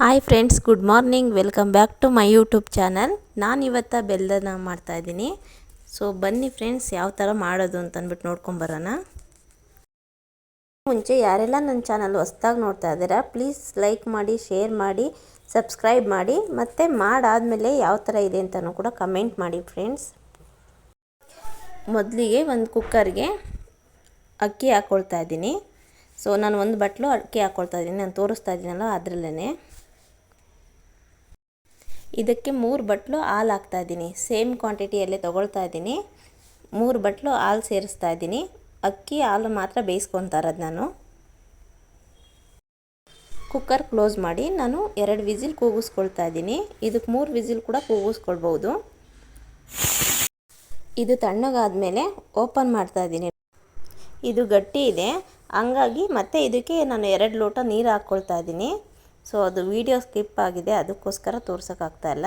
Hi friends good morning welcome back to my YouTube channel ನಾನು ಇವತ್ತು ಮಾಡ್ತಾ ಇದ್ದೀನಿ. ಸೊ ಬನ್ನಿ ಫ್ರೆಂಡ್ಸ್ ಯಾವ ಥರ ಮಾಡೋದು ಅಂತ ಅಂದ್ಬಿಟ್ಟು ನೋಡ್ಕೊಂಬರೋಣ ಮುಂಚೆ ಯಾರೆಲ್ಲ ನನ್ನ ಚಾನಲ್ ಹೊಸ್ದಾಗಿ ನೋಡ್ತಾ ಇದ್ದೀರಾ ಪ್ಲೀಸ್ ಲೈಕ್ ಮಾಡಿ ಶೇರ್ ಮಾಡಿ ಸಬ್ಸ್ಕ್ರೈಬ್ ಮಾಡಿ, ಮತ್ತು ಮಾಡಾದಮೇಲೆ ಯಾವ ಥರ ಇದೆ ಅಂತಲೂ ಕೂಡ ಕಮೆಂಟ್ ಮಾಡಿ ಫ್ರೆಂಡ್ಸ್ ಮೊದಲಿಗೆ ಒಂದು ಕುಕ್ಕರ್ಗೆ ಅಕ್ಕಿ ಹಾಕ್ಕೊಳ್ತಾ ಇದ್ದೀನಿ. ಸೊ ನಾನು ಒಂದು ಬಟ್ಲು ಅಕ್ಕಿ ಹಾಕ್ಕೊಳ್ತಾ ಇದ್ದೀನಿ. ನಾನು ತೋರಿಸ್ತಾ ಇದ್ದೀನಲ್ಲ ಅದರಲ್ಲೇ ಇದಕ್ಕೆ ಮೂರು ಬಟ್ಲು ಹಾಲು ಹಾಕ್ತಾ ಇದ್ದೀನಿ. ಸೇಮ್ ಕ್ವಾಂಟಿಟಿಯಲ್ಲೇ ತೊಗೊಳ್ತಾ ಇದ್ದೀನಿ. ಮೂರು ಬಟ್ಲು ಹಾಲು ಸೇರಿಸ್ತಾ ಇದ್ದೀನಿ. ಅಕ್ಕಿ, ಹಾಲು ಮಾತ್ರ ಬೇಯಿಸ್ಕೊತಾ ಇರೋದು ನಾನು. ಕುಕ್ಕರ್ ಕ್ಲೋಸ್ ಮಾಡಿ ನಾನು ಎರಡು ವಿಸಿಲ್ ಕೂಗಿಸ್ಕೊಳ್ತಾ ಇದ್ದೀನಿ. ಇದಕ್ಕೆ ಮೂರು ವಿಸಿಲ್ ಕೂಡ ಕೂಗಿಸ್ಕೊಳ್ಬೋದು. ಇದು ತಣ್ಣಗಾದ್ಮೇಲೆ ಓಪನ್ ಮಾಡ್ತಾ ಇದ್ದೀನಿ. ಇದು ಗಟ್ಟಿ ಇದೆ. ಹಂಗಾಗಿ ಮತ್ತೆ ಇದಕ್ಕೆ ನಾನು ಎರಡು ಲೋಟ ನೀರು ಹಾಕ್ಕೊಳ್ತಾ ಇದ್ದೀನಿ. ಸೊ ಅದು ವಿಡಿಯೋ ಸ್ಕಿಪ್ ಆಗಿದೆ, ಅದಕ್ಕೋಸ್ಕರ ತೋರ್ಸೋಕ್ಕಾಗ್ತಾ ಇಲ್ಲ.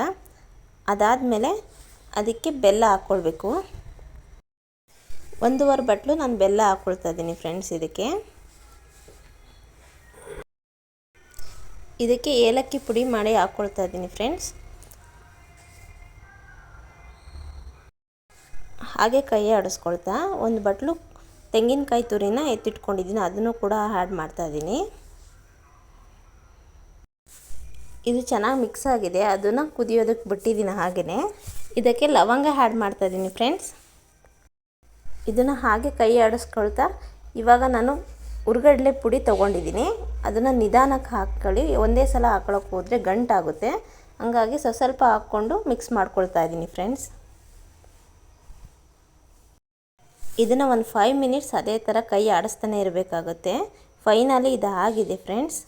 ಅದಾದಮೇಲೆ ಅದಕ್ಕೆ ಬೆಲ್ಲ ಹಾಕ್ಕೊಳ್ಬೇಕು ಒಂದೂವರೆ ಬಟ್ಲು ನಾನು ಬೆಲ್ಲ ಹಾಕ್ಕೊಳ್ತಾ ಇದ್ದೀನಿ ಫ್ರೆಂಡ್ಸ್ ಇದಕ್ಕೆ. ಇದಕ್ಕೆ ಏಲಕ್ಕಿ ಪುಡಿ ಮಾಡಿ ಹಾಕ್ಕೊಳ್ತಾ ಇದ್ದೀನಿ ಫ್ರೆಂಡ್ಸ್. ಹಾಗೆ ಕೈ ಆಡಿಸ್ಕೊಳ್ತಾ, ಒಂದು ಬಟ್ಲು ತೆಂಗಿನಕಾಯಿ ತುರಿನ ಎತ್ತಿಟ್ಕೊಂಡಿದ್ದೀನಿ, ಅದನ್ನು ಕೂಡ ಆ್ಯಡ್ ಮಾಡ್ತಾಯಿದ್ದೀನಿ ಇದು ಚೆನ್ನಾಗಿ ಮಿಕ್ಸ್ ಆಗಿದೆ. ಅದನ್ನು ಕುದಿಯೋದಕ್ಕೆ ಬಿಟ್ಟಿದ್ದೀನಿ ಹಾಗೆಯೇ ಇದಕ್ಕೆ ಲವಂಗ ಆ್ಯಡ್ ಮಾಡ್ತಾಯಿದ್ದೀನಿ ಫ್ರೆಂಡ್ಸ್ ಇದನ್ನು ಹಾಗೆ ಕೈ ಆಡಿಸ್ಕೊಳ್ತಾ ಇವಾಗ ನಾನು ಉರ್ಗಡ್ಲೆ ಪುಡಿ ತೊಗೊಂಡಿದ್ದೀನಿ ಅದನ್ನು ನಿಧಾನಕ್ಕೆ ಹಾಕ್ಕೊಳ್ಳಿ. ಒಂದೇ ಸಲ ಹಾಕ್ಕೊಳಕ್ಕೆ ಹೋದರೆ ಗಂಟಾಗುತ್ತೆ. ಹಂಗಾಗಿ ಸ್ವಲ್ಪ ಸ್ವಲ್ಪ ಹಾಕ್ಕೊಂಡು ಮಿಕ್ಸ್ ಮಾಡ್ಕೊಳ್ತಾ ಇದ್ದೀನಿ ಫ್ರೆಂಡ್ಸ್ ಇದನ್ನು ಒಂದು ಫೈವ್ ಮಿನಿಟ್ಸ್ ಅದೇ ಥರ ಕೈ ಆಡಿಸ್ತಾನೆ ಇರಬೇಕಾಗುತ್ತೆ. ಫೈನಲಿ ಇದು ಆಗಿದೆ ಫ್ರೆಂಡ್ಸ್